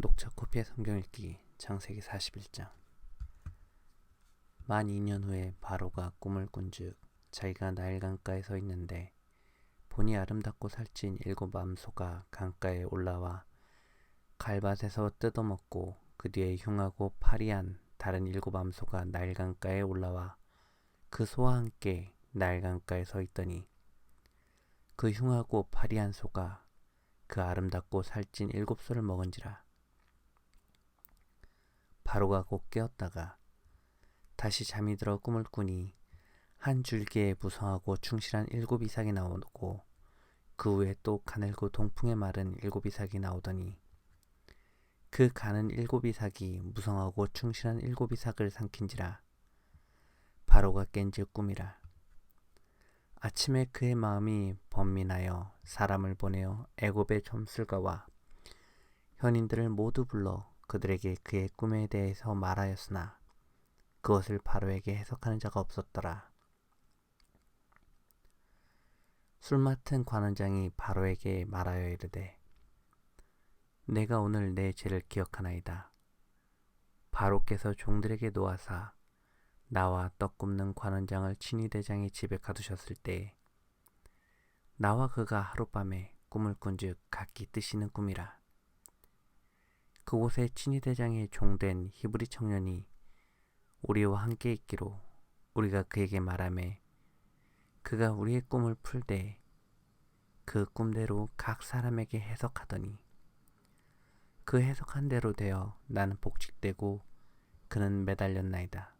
녹차 코피의 성경 읽기 창세기 41장. 만 2년 후에 바로가 꿈을 꾼즉 자기가 나일 강가에 서 있는데 보니 아름답고 살찐 일곱 암소가 강가에 올라와 갈밭에서 뜯어먹고 그 뒤에 흉하고 파리한 다른 일곱 암소가 나일 강가에 올라와 그 소와 함께 나일 강가에 서 있더니 그 흉하고 파리한 소가 그 아름답고 살찐 일곱 소를 먹은지라 바로가 곧 깨었다가 다시 잠이 들어 꿈을 꾸니 한 줄기에 무성하고 충실한 일곱 이삭이 나오고 그 후에 또 가늘고 동풍에 마른 일곱 이삭이 나오더니 그 가는 일곱 이삭이 무성하고 충실한 일곱 이삭을 삼킨지라 바로가 깬즉 꿈이라. 아침에 그의 마음이 번민하여 사람을 보내어 애굽의 점술가와 현인들을 모두 불러 그들에게 그의 꿈에 대해서 말하였으나 그것을 바로에게 해석하는 자가 없었더라. 술 맡은 관원장이 바로에게 말하여 이르되 내가 오늘 내 죄를 기억하나이다. 바로께서 종들에게 놓아사 나와 떡 굽는 관원장을 친위 대장의 집에 가두셨을 때 나와 그가 하룻밤에 꿈을 꾼즉 각기 뜨시는 꿈이라. 그곳에 친위대장의 종된 히브리 청년이 우리와 함께 있기로 우리가 그에게 말하매 그가 우리의 꿈을 풀되 그 꿈대로 각 사람에게 해석하더니 그 해석한 대로 되어 나는 복직되고 그는 매달렸나이다.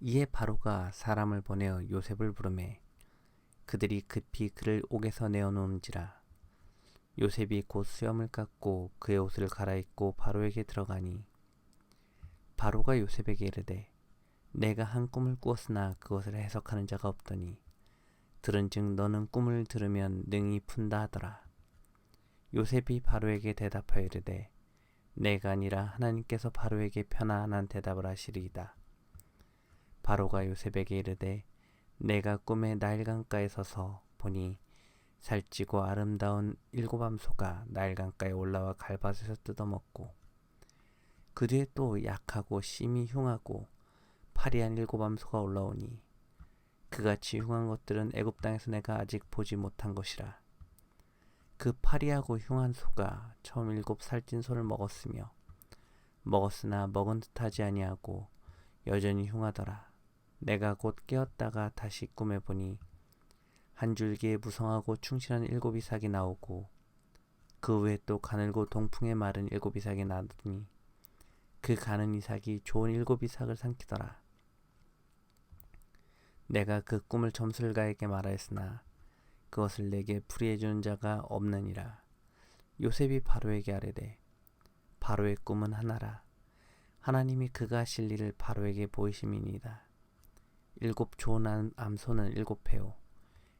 이에 바로가 사람을 보내어 요셉을 부르매 그들이 급히 그를 옥에서 내어놓은지라 요셉이 곧 수염을 깎고 그의 옷을 갈아입고 바로에게 들어가니 바로가 요셉에게 이르되 내가 한 꿈을 꾸었으나 그것을 해석하는 자가 없더니 들은즉 너는 꿈을 들으면 능히 푼다 하더라. 요셉이 바로에게 대답하여 이르되 내가 아니라 하나님께서 바로에게 편안한 대답을 하시리이다. 바로가 요셉에게 이르되 내가 꿈에 나일강가에 서서 보니 살찌고 아름다운 일곱 암소가 나일강가에 올라와 갈밭에서 뜯어먹고 그 뒤에 또 약하고 심히 흉하고 파리한 일곱 암소가 올라오니 그같이 흉한 것들은 애굽 땅에서 내가 아직 보지 못한 것이라. 그 파리하고 흉한 소가 처음 일곱 살찐 소를 먹었으며 먹었으나 먹은 듯하지 아니하고 여전히 흉하더라. 내가 곧 깨었다가 다시 꿈에 보니 한 줄기에 무성하고 충실한 일곱 이삭이 나오고 그 후에 또 가늘고 동풍에 마른 일곱 이삭이 나더니 그 가는 이삭이 좋은 일곱 이삭을 삼키더라. 내가 그 꿈을 점술가에게 말하였으나 그것을 내게 풀이해 주는 자가 없느니라. 요셉이 바로에게 아뢰되 바로의 꿈은 하나라. 하나님이 그가 하실 일을 바로에게 보이심이니이다. 일곱 좋은 암소는 일곱 패요.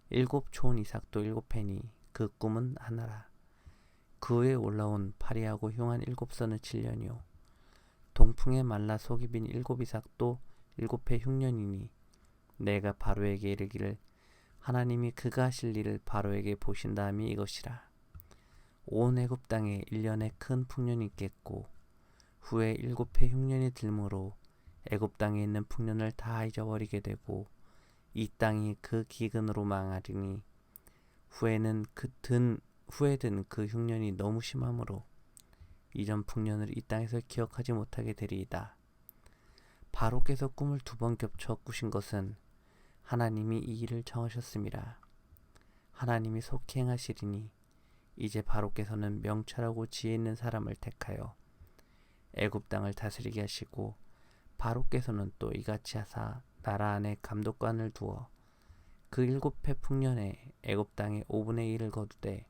일곱 좋은 이삭도 일곱 패니 그 꿈은 하나라. 그 후에 올라온 파리하고 흉한 일곱 선은 칠년이요 동풍에 말라 속이 빈 일곱 이삭도 일곱 해 흉년이니 내가 바로에게 이르기를 하나님이 그가 하실 일을 바로에게 보신다 함이 이것이라. 온 애굽 땅에 일년에 큰 풍년이 있겠고 후에 일곱 해 흉년이 들므로 애굽 땅에 있는 풍년을 다 잊어버리게 되고 이 땅이 그 기근으로 망하리니 후에는 그든 후에 든 그 흉년이 너무 심하므로 이전 풍년을 이 땅에서 기억하지 못하게 되리이다. 바로께서 꿈을 두 번 겹쳐 꾸신 것은 하나님이 이 일을 정하셨습니다. 하나님이 속히 행하시리니 이제 바로께서는 명철하고 지혜 있는 사람을 택하여 애굽 땅을 다스리게 하시고 바로께서는 또 이같이 하사 나라 안에 감독관을 두어 그 일곱 해 풍년에 애굽 땅의 5분의 1을 거두되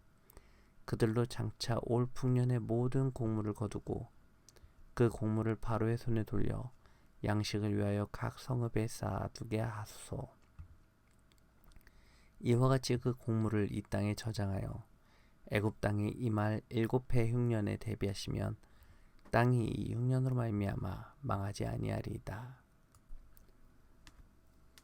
그들로 장차 올 풍년의 모든 곡물을 거두고 그 곡물을 바로의 손에 돌려 양식을 위하여 각 성읍에 쌓아두게 하소서. 이와 같이 그 곡물을 이 땅에 저장하여 애굽 땅에 이말 일곱 해 흉년에 대비하시면 땅이 이 흉년으로 말미암아 망하지 아니하리이다.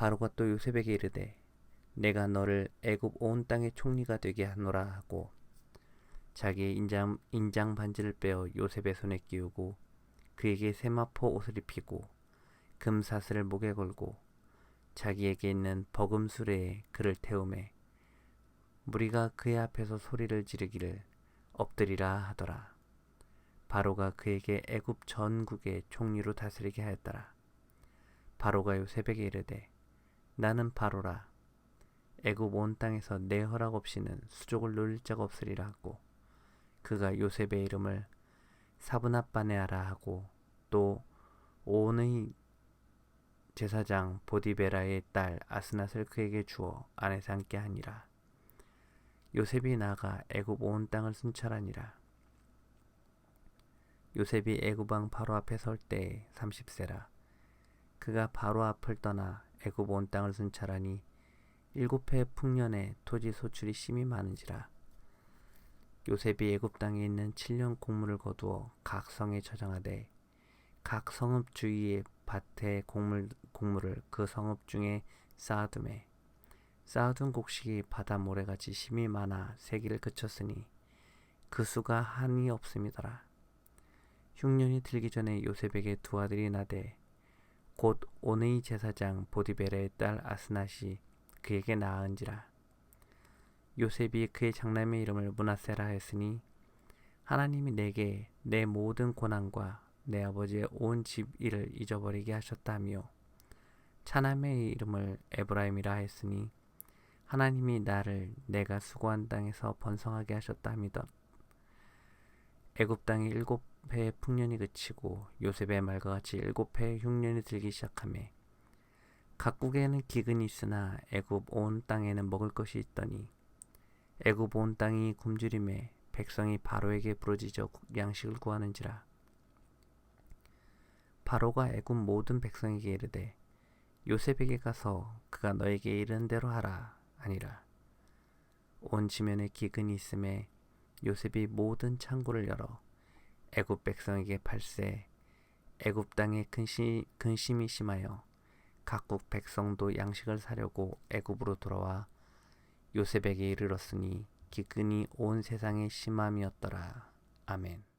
바로가 또 요셉에게 이르되 내가 너를 애굽 온 땅의 총리가 되게 하노라 하고 자기의 인장, 인장 반지를 빼어 요셉의 손에 끼우고 그에게 세마포 옷을 입히고 금사슬을 목에 걸고 자기에게 있는 버금수레에 그를 태우매 무리가 그의 앞에서 소리를 지르기를 엎드리라 하더라. 바로가 그에게 애굽 전국의 총리로 다스리게 하였더라. 바로가 요셉에게 이르되 나는 바로라. 애굽 온 땅에서 내 허락 없이는 수족을 놀릴 자가 없으리라 하고 그가 요셉의 이름을 사브나빠네아라 하고 또 온의 제사장 보디베라의 딸 아스낫을 그에게 주어 아내 삼게 하니라. 요셉이 나가 애굽 온 땅을 순찰하니라. 요셉이 애굽 왕 바로 앞에 설 때에 30세라. 그가 바로 앞을 떠나 애굽 온 땅을 순찰하니 일곱 해 풍년에 토지 소출이 심히 많은지라. 요셉이 애굽 땅에 있는 7년 곡물을 거두어 각 성에 저장하되 각 성읍 주위의 밭에 곡물, 곡물을 그 성읍 중에 쌓아둠에 쌓아둔 곡식이 바다 모래같이 심이 많아 세기를 그쳤으니 그 수가 한이 없음이더라. 흉년이 들기 전에 요셉에게 두 아들이 나되 곧 오네이 제사장 보디베레의 딸 아스낫이 그에게 낳은지라. 요셉이 그의 장남의 이름을 문하세라 했으니 하나님이 내게 내 모든 고난과 내 아버지의 온 집 일을 잊어버리게 하셨다며 차남의 이름을 에브라임이라 했으니 하나님이 나를 내가 수고한 땅에서 번성하게 하셨다미덧 애굽 땅에 일곱 해의 풍년이 그치고 요셉의 말과 같이 일곱 해의 흉년이 들기 시작하매 각국에는 기근이 있으나 애굽 온 땅에는 먹을 것이 있더니 애굽 온 땅이 굶주림에 백성이 바로에게 부르짖어 양식을 구하는지라. 바로가 애굽 모든 백성에게 이르되 요셉에게 가서 그가 너에게 이른 대로 하라 아니라. 온 지면에 기근이 있음에 요셉이 모든 창고를 열어 애굽 백성에게 팔세 애굽 땅에 근심, 근심이 심하여 각국 백성도 양식을 사려고 애굽으로 돌아와 요셉에게 이르렀으니 기근이 온 세상에 심함이었더라. 아멘.